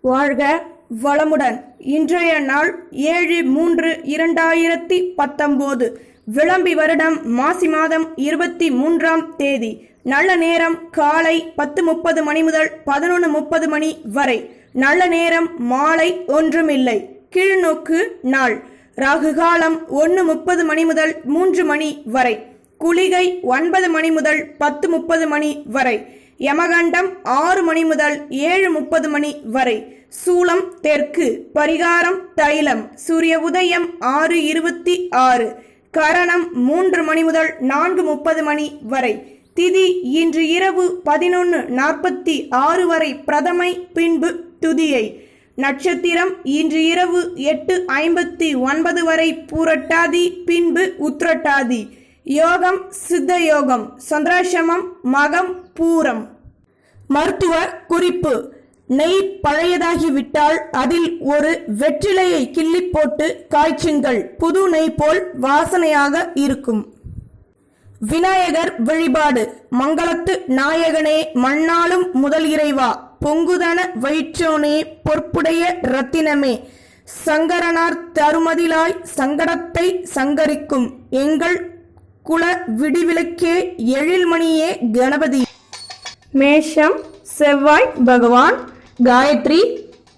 வாழ்க வளமுடன். இன்றைய நாள் ஏழு மூன்று இரண்டாயிரத்தி பத்தொன்பது விளம்பி வருடம் மாசி மாதம் இருபத்தி மூன்றாம் தேதி. நல்ல நேரம் காலை பத்து முப்பது மணி முதல் பதினொன்று முப்பது மணி வரை. நல்ல நேரம் மாலை ஒன்றுமில்லை. கீழ்நோக்கு நாள். ராகு காலம் ஒன்று முப்பது மணி முதல் மூன்று மணி வரை. குளிகை ஒன்பது மணி முதல் பத்து முப்பது மணி வரை. யமகண்டம் ஆறு மணி முதல் ஏழு முப்பது மணி வரை. சூளம் தெற்கு. பரிகாரம் தைலம். சூரிய உதயம் ஆறு இருபத்தி ஆறு. கரணம் மூன்று மணி முதல் நான்கு முப்பது மணி வரை. திதி இன்று இரவு பதினொன்று நாற்பத்தி ஆறு வரை பிரதமை பின்பு துதியை. நட்சத்திரம் இன்று இரவு எட்டு ஐம்பத்தி ஒன்பது வரை பூரட்டாதி பின்பு உத்திரட்டாதி. யோகம் சித்த யோகம் சந்திராசிரமம் மகம் பூரம். மருத்துவ குறிப்பு. நெய் பழையதாகிவிட்டால் அதில் ஒரு வெற்றிலையை கிள்ளி போட்டு காய்ச்சுங்கள். புது நெய் போல் வாசனையாக இருக்கும். விநாயகர் வழிபாடு. மங்களத்து நாயகனே மண்ணாலும் முதல் இறைவா. பொங்குதன வயிற்றோனே பொற்புடைய ரத்தினமே. சங்கரனார் தருமதிலாய் சங்கடத்தை சங்கரிக்கும். எங்கள் குல விடிவிளக்கே எழில்மணியே கணபதி. மேஷம் செவ்வாய் பகவான் காயத்ரி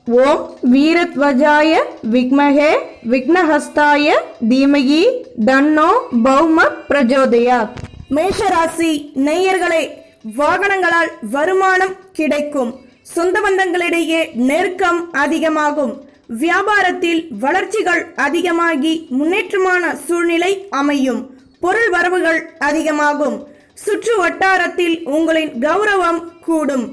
ஓம் வீரத்வஜாய விக்மகே விக்னஹஸ்தாய தீமகி தன்னோ பௌம பிரஜோதயாத் மேஷராசி நேயர்களே வாகனங்களால் வருமானம் கிடைக்கும். சொந்த பந்தங்களிடையே நெருக்கம் அதிகமாகும். வியாபாரத்தில் வளர்ச்சிகள் அதிகமாகி முன்னேற்றமான சூழ்நிலை அமையும். பொருள் வரவுகள் அதிகமாகும். சுற்று வட்டாரத்தில் உங்களின் கௌரவம் கூடும்.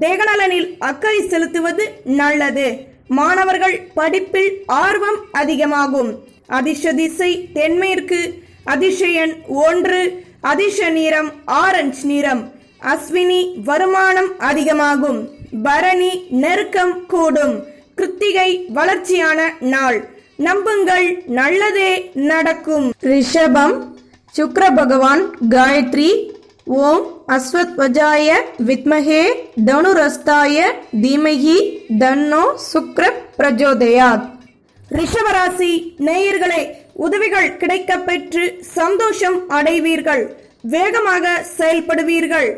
தேகநலனில் அக்கறை செலுத்துவது நல்லது. மாணவர்கள் படிப்பில் ஆர்வம் அதிகமாகும். அதிர்ஷ திசை தென்மேற்கு அதிசயன் ஒன்று அதிர்ஷ நிறம் ஆரஞ்சு நிறம். அஸ்வினி வருமானம் அதிகமாகும். பரணி நெருக்கம் கூடும். கிருத்திகை வளர்ச்சியான நாள். நம்புங்கள் நல்லதே நடக்கும். ரிஷபம் சுக்ர பகவான் காயத்ரி ஓம் அஸ்வத்வஜாய வித்மகே தனுரஸ்தாய தீமகி தன்னோ சுக்ர பிரஜோதயாத். ரிஷவராசி நேயர்களே உதவிகள் கிடைக்க பெற்று சந்தோஷம் அடைவீர்கள். வேகமாக செயல்படுவீர்கள்.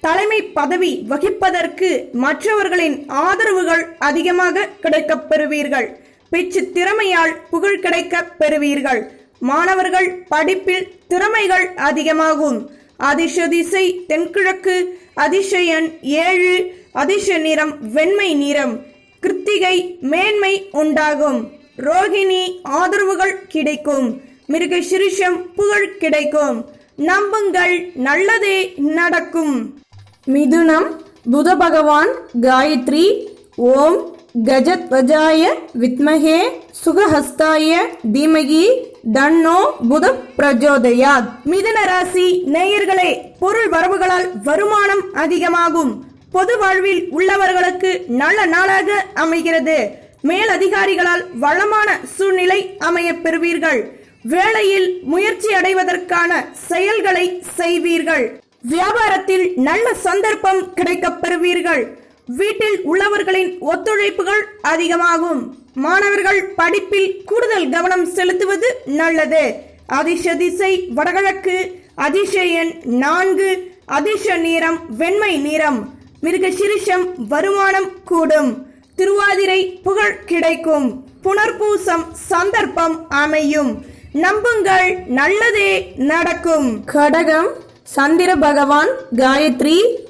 தலைமை பதவி வகிப்பதற்கு மற்றவர்களின் ஆதரவுகள் அதிகமாக கிடைக்கப் பெறுவீர்கள். பிச்சு திறமையால் புகழ் கிடைக்கப் பெறுவீர்கள். மாணவர்கள் படிப்பில் திறமைகள் அதிகமாகும். அதிர்ஷ திசை தென்கிழக்கு அதிசயன் ஏழு அதிர்ஷ நிறம் வெண்மை நிறம் கிருத்திகை மேன்மை உண்டாகும். ரோகிணி ஆதரவுகள் கிடைக்கும். மிருக சிரிஷம் புகழ் கிடைக்கும். நம்புங்கள் நல்லதே நடக்கும். மிதுனம் புத பகவான் காயத்ரி ஓம் கஜத்வஜாய வித்மகே சுகஹஸ்தாய தீமகி தன்னோ புத பிரஜோதயாத் மிதன ராசி நேயர்களே பொருள் வரவுகளால் வருமானம் அதிகமாகும். பொது வாழ்வில் உள்ளவர்களுக்கு நல்ல நாளாக அமைகிறது. மேலதிகாரிகளால் வளமான சூழ்நிலை அமைய பெறுவீர்கள். வேலையில் முயற்சி அடைவதற்கான செயல்களை செய்வீர்கள். வியாபாரத்தில் நல்ல சந்தர்ப்பம் கிடைக்கப் பெறுவீர்கள். வீட்டில் உள்ளவர்களின் ஒத்துழைப்புகள் அதிகமாகும். மாணவர்கள் படிப்பில் கூடுதல் கவனம் செலுத்துவது நல்லது. அதிர்ஷ திசை வடகிழக்கு அதிசயன் நான்கு அதிர்ஷ நீரம் வெண்மை நிறம் மிருக சிரிஷம் வருமானம் கூடும். திருவாதிரை புகழ் கிடைக்கும். புனர்பூசம் சந்தர்ப்பம் அமையும். நம்புங்கள் நல்லதே நடக்கும். கடகம் சந்திர பகவான் காயத்ரி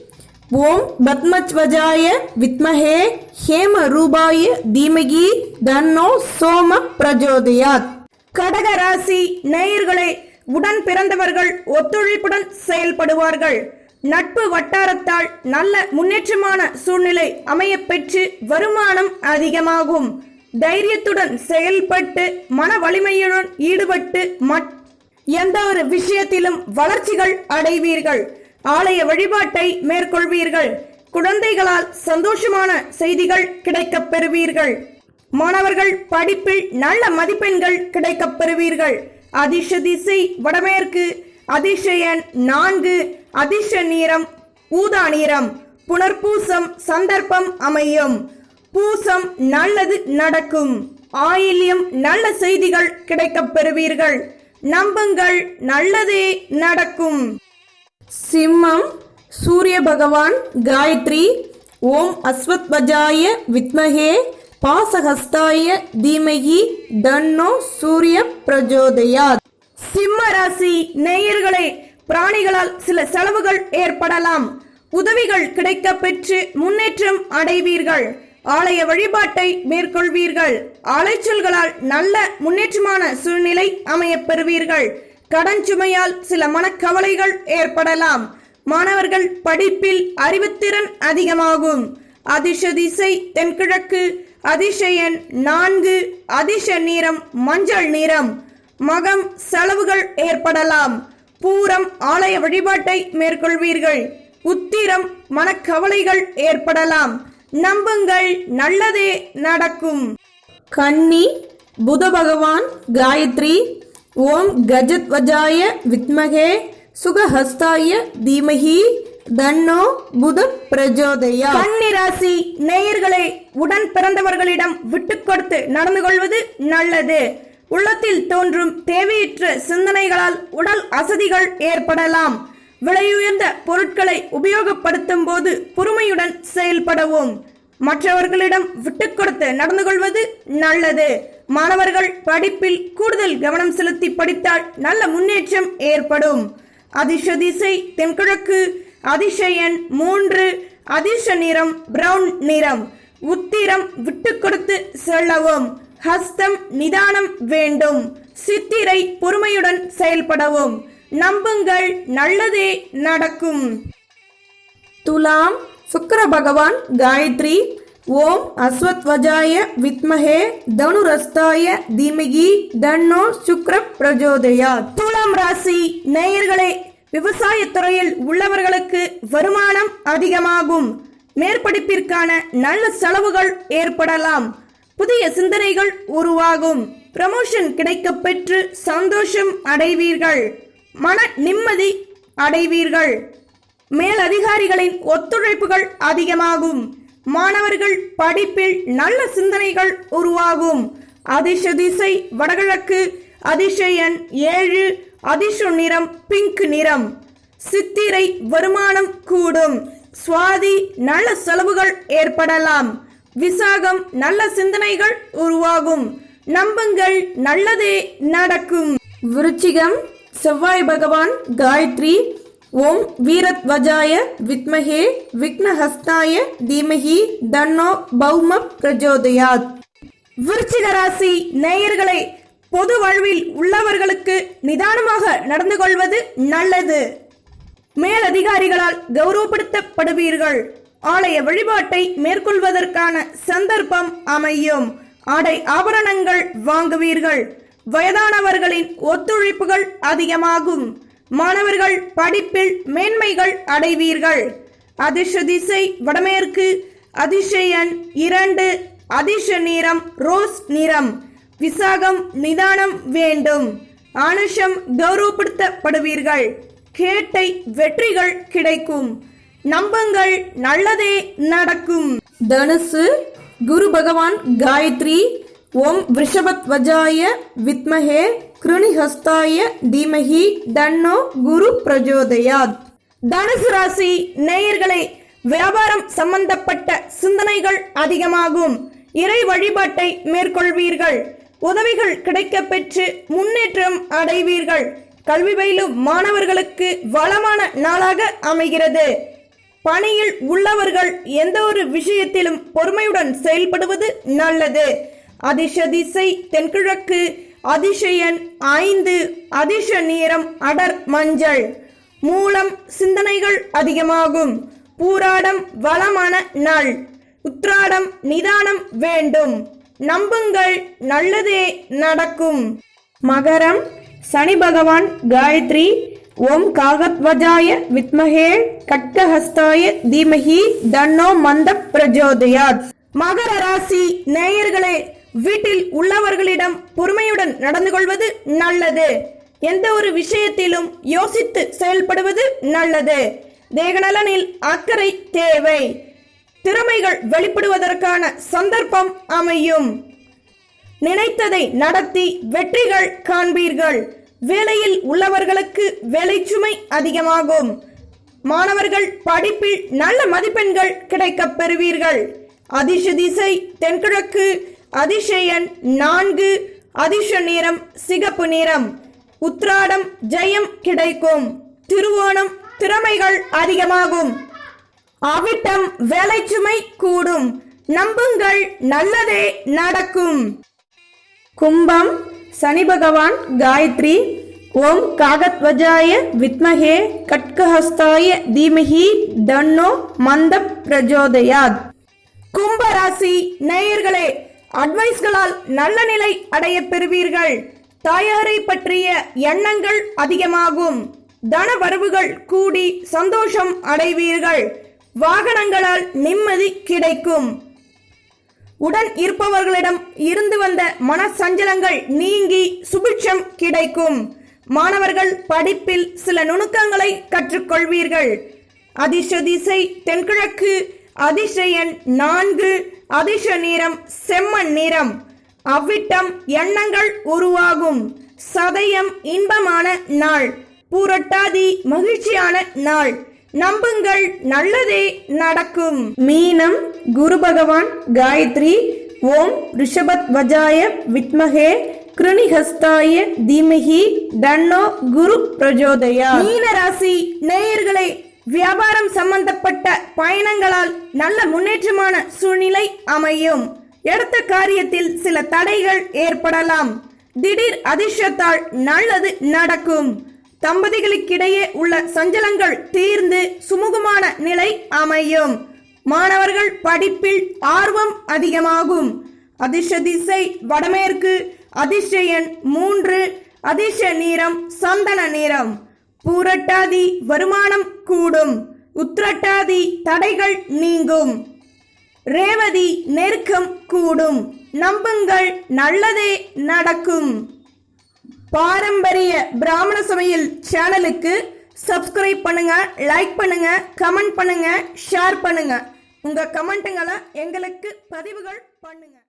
ஓம் பத்மத்வஜாய வித்மஹே ஹேம ரூபாய தீமகி தன்னோ சோம பிரஜோதயாத். கடக ராசி நேயர்களே உடன் பிறந்தவர்கள் ஒத்துழைப்புடன் செயல்படுவார்கள். நட்பு வட்டாரத்தால் நல்ல முன்னேற்றமான சூழ்நிலை அமைய பெற்று வருமானம் அதிகமாகும். தைரியத்துடன் செயல்பட்டு மன வலிமையுடன் ஈடுபட்டு மட் எந்த ஒரு விஷயத்திலும் வளர்ச்சிகள் அடைவீர்கள். ஆலய வழிபாட்டை மேற்கொள்வீர்கள். குழந்தைகளால் சந்தோஷமான செய்திகள் கிடைக்கப் பெறுவீர்கள். மாணவர்கள் படிப்பில் நல்ல மதிப்பெண்கள் கிடைக்கப் பெறுவீர்கள். அதிர்ஷ திசை வடமேற்கு அதிர்ஷயன் நான்கு அதிர்ஷ நீரம் ஊதா நீரம் புனர்பூசம் சந்தர்ப்பம் அமையும். பூசம் நல்லது நடக்கும். ஆயில்யம் நல்ல செய்திகள் கிடைக்கப் பெறுவீர்கள். நம்புங்கள் நல்லதே நடக்கும். சிம்மம் சூரிய பகவான் காயத்ரி ஓம் அஸ்வத்வஜாய வித்மகே பாசஹஸ்தாய தீமகி தன்னோ சூரிய பிரஜோதயா சிம்ம ராசி நேயர்களே பிராணிகளால் சில செலவுகள் ஏற்படலாம். உதவிகள் கிடைக்க பெற்று முன்னேற்றம் அடைவீர்கள். ஆலய வழிபாட்டை மேற்கொள்வீர்கள். அலைச்சல்களால் நல்ல முன்னேற்றமான சூழ்நிலை அமையப் பெறுவீர்கள். கடன் சுமையால் சில மனக்கவலைகள் ஏற்படலாம். மாணவர்கள் படிப்பில் அறிவுத்திறன் அதிகமாகும். அதிர்ஷ திசை தென்கிழக்கு அதிசயன் நான்கு அதிர்ஷ நிறம் மஞ்சள் நிறம். மகம் செலவுகள் ஏற்படலாம். பூரம் ஆலய வழிபாட்டை மேற்கொள்வீர்கள். உத்திரம் மனக்கவலைகள் ஏற்படலாம். நம்புங்கள் நல்லதே நடக்கும். கன்னி புத பகவான் காயத்ரி ஓம் கஜத்வஜாய வித்மகே சுகஹஸ்தாய தீமகி தன்னோ புத பிரஜோதயா. கன்னிராசி ராசி உடன் பிறந்தவர்களிடம் விட்டு கொடுத்து நடந்து கொள்வது நல்லது. உள்ளத்தில் தோன்றும் தேவையற்ற சிந்தனைகளால் உடல் அசதிகள் ஏற்படலாம். விலையுயர்ந்த பொருட்களை உபயோகப்படுத்தும் போது பொறுமையுடன் செயல்படவும். மற்றவர்களிடம் விட்டு கொடுத்து நடந்து கொள்வது நல்லது. மாணவர்கள் படிப்பில் கூடுதல் கவனம் செலுத்தி படித்தால் நல்ல முன்னேற்றம் ஏற்படும். அதிர்ஷ திசை தென்கிழக்கு. அதிசயன் மூன்று. அதிர்ஷ நிறம் பிரவுன் நிறம். உத்திரம் விட்டு கொடுத்து செல்லவும். ஹஸ்தம் நிதானம் வேண்டும். சித்திரை பொறுமையுடன் செயல்படவும். நம்புங்கள் நல்லதே நடக்கும். துலாம் சுக்கர பகவான் காயத்ரி. ஓம் அஸ்வத்வஜாய வித்மஹே தனுரஸ்தாய தீமகி தன்னோ சுக்ர பிரஜோதயா துலாம் ராசி நேயர்களே விவசாயத்துறையில் உள்ளவர்களுக்கு வருமானம் அதிகமாகும். மேற்படிப்பிற்கான நல்ல செலவுகள் ஏற்படலாம். புதிய சிந்தனைகள் உருவாகும். ப்ரமோஷன் கிடைக்க பெற்று சந்தோஷம் அடைவீர்கள். மன நிம்மதி அடைவீர்கள். மேலதிகாரிகளின் ஒத்துழைப்புகள் அதிகமாகும். மாணவர்கள் படிப்பில் நல்ல சிந்தனைகள் உருவாகும். அதிர்ஷ திசை வடகிழக்கு அதிசயன் ஏழு அதிர்ஷ நிறம் பிங்க் நிறம். சித்திரை வருமானம் கூடும். சுவாதி நல்ல செலவுகள் ஏற்படலாம். விசாகம் நல்ல சிந்தனைகள் உருவாகும். நம்புங்கள் நல்லதே நடக்கும். விருச்சிகம் செவ்வாய் பகவான் காயத்ரி ஓம் வீரத்வஜாய வித்மகே விக்னஹஸ்தாய தீமகி தன்னோ பௌம பிரஜோதயாத். விருச்சிக ராசி நேயர்களை பொது வாழ்வில் உள்ளவர்களுக்கு நிதானமாக நடந்து கொள்வது நல்லது. மேலதிகாரிகளால் கௌரவப்படுத்தப்படுவீர்கள். ஆலய வழிபாட்டை மேற்கொள்வதற்கான சந்தர்ப்பம் அமையும். ஆடை ஆபரணங்கள் வாங்குவீர்கள். வயதானவர்களின் ஒத்துழைப்புகள் அதிகமாகும். மாணவர்கள் படிப்பில் மேன்மைகள் அடைவீர்கள். அதிர்ஷ திசை வடமேற்கு. அதிசயன் இரண்டு. அதிர்ஷ நிறம் ரோஸ் நிறம். விசாகம் நிதானம் வேண்டும். ஆனுஷம் கௌரவப்படுத்தப்படுவீர்கள். கேட்டை வெற்றிகள் கிடைக்கும். நம்புங்கள் நல்லதே நடக்கும். தனுசு குரு பகவான் காயத்ரி. ஓம் ரிஷபத்வஜாய வித்மஹே. கிருணிஹஸ்தாய தீமகி தன்னோ குரு பிரஜோதயாத். தனுசு ராசி நேயர்களை வியாபாரம் சம்பந்தப்பட்ட சிந்தனைகள் அதிகமாகும். இறை வழிபாட்டை மேற்கொள்வீர்கள். உதவிகள் கிடைக்க பெற்று முன்னேற்றம் அடைவீர்கள். கல்வி பயிலும் மாணவர்களுக்கு வளமான நாளாக அமைகிறது. பணியில் உள்ளவர்கள் எந்த ஒரு விஷயத்திலும் பொறுமையுடன் செயல்படுவது நல்லது. அதிர்ஷ திசை தென்கிழக்கு அதிசயன் ஐந்து அதிர்ஷ நீரம் அடர் மஞ்சள். மூலம் சிந்தனைகள் அதிகமாகும். பூராடம் வளமான நாள் உத்ராடம் நிதானம் வேண்டும். நம்புங்கள் நல்லதே நடக்கும். மகரம் சனி பகவான் காயத்ரி ஓம் காகத்வஜாய வித்மகே கட்கஹஸ்தாய தீமஹி தன்னோ மந்த பிரஜோதயாத். மகர ராசி நேயர்களே வீட்டில் உள்ளவர்களிடம் பொறுமையுடன் நடந்து கொள்வது நல்லது. எந்த ஒரு விஷயத்திலும் யோசித்து செயல்படுவது நல்லது. தேகநலனில் அக்கறை தேவை. திறமைகள் வெளிப்படுவதற்கான சந்தர்ப்பம் அமையும். நினைத்ததை நடத்தி வெற்றிகள் காண்பீர்கள். வேலையில் உள்ளவர்களுக்கு வேலைச்சுமை அதிகமாகும். மாணவர்கள் படிப்பில் நல்ல மதிப்பெண்கள் கிடைக்கப் பெறுவீர்கள். அதிர்ஷ திசை தென்கிழக்கு அதிசயன் நான்கு அதிர்ஷ நிறம் சிகப்பு நிறம் உத்ராடம் ஜெயம் கிடைக்கும். திருவோணம் திறமைகள் அதிகமாகும். அவிட்டம் வேலைச்சுமை கூடும். நம்புங்கள் நல்லதே நடக்கும். கும்பம் சனி பகவான் காயத்ரி. ஓம் காகத்வஜாய வித்மகே கட்கஹஸ்தாய தீமஹி தன்னோ மந்த பிரஜோதயாத். கும்பராசி நேயர்களே அட்வைஸ்களால் நல்ல நிலை அடைய பெறுவீர்கள். தாயாரை பற்றிய எண்ணங்கள் அதிகமாகும். தன வரவுகள் கூடி சந்தோஷம் அடைவீர்கள். வாகனங்களால் நிம்மதி கிடைக்கும். உடன் இருப்பவர்களிடம் இருந்து வந்த மன சஞ்சலங்கள் நீங்கி சுபிட்சம் கிடைக்கும். மாணவர்கள் படிப்பில் சில நுணுக்கங்களை கற்றுக்கொள்வீர்கள். அதிர்ஷ திசை தென்கிழக்கு எண் நான்கு அதிர்ஷ நிறம் செம்மண் நிறம். அவ்விட்டம் எண்ணங்கள் உருவாகும். சதயம் இன்பமான நாள். பூரட்டாதி மகிழ்ச்சியான நாள். நம்புங்கள் நல்லதே நடக்கும். மீனம் குரு பகவான் காயத்ரி ஓம் ரிஷபத் வஜாய வித்மகே கிருணிஹஸ்தாய தீமஹி தன்னோ குரு பிரஜோதயா. மீன ராசி நேயர்களே வியாபாரம் சம்பந்தப்பட்ட பயணங்களால் நல்ல முன்னேற்றமான சூழ்நிலை அமையும். எடுத்த காரியத்தில் சில தடைகள் ஏற்படலாம். திடீர் அதிர்ஷ்டத்தால் நல்லது நடக்கும். தம்பதிகளுக்கிடையே உள்ள சஞ்சலங்கள் தீர்ந்து சுமூகமான நிலை அமையும். மாணவர்கள் படிப்பில் ஆர்வம் அதிகமாகும். அதிர்ஷ்ட திசை வடமேற்கு அதிர்ஷ்ட எண் மூன்று அதிர்ஷ நேரம் சந்தன நேரம் பூரட்டாதி வருமானம் கூடும். உத்திரட்டாதி தடைகள் நீங்கும். ரேவதி நெருக்கம் கூடும். நம்புங்கள் நல்லதே நடக்கும். பாரம்பரிய பிராமண சமையல் சேனலுக்கு சப்ஸ்கிரைப் பண்ணுங்க லைக் பண்ணுங்க கமெண்ட் பண்ணுங்க ஷேர் பண்ணுங்க. உங்க கமெண்ட்டுங்களை எங்களுக்கு பதிவுகள் பண்ணுங்க.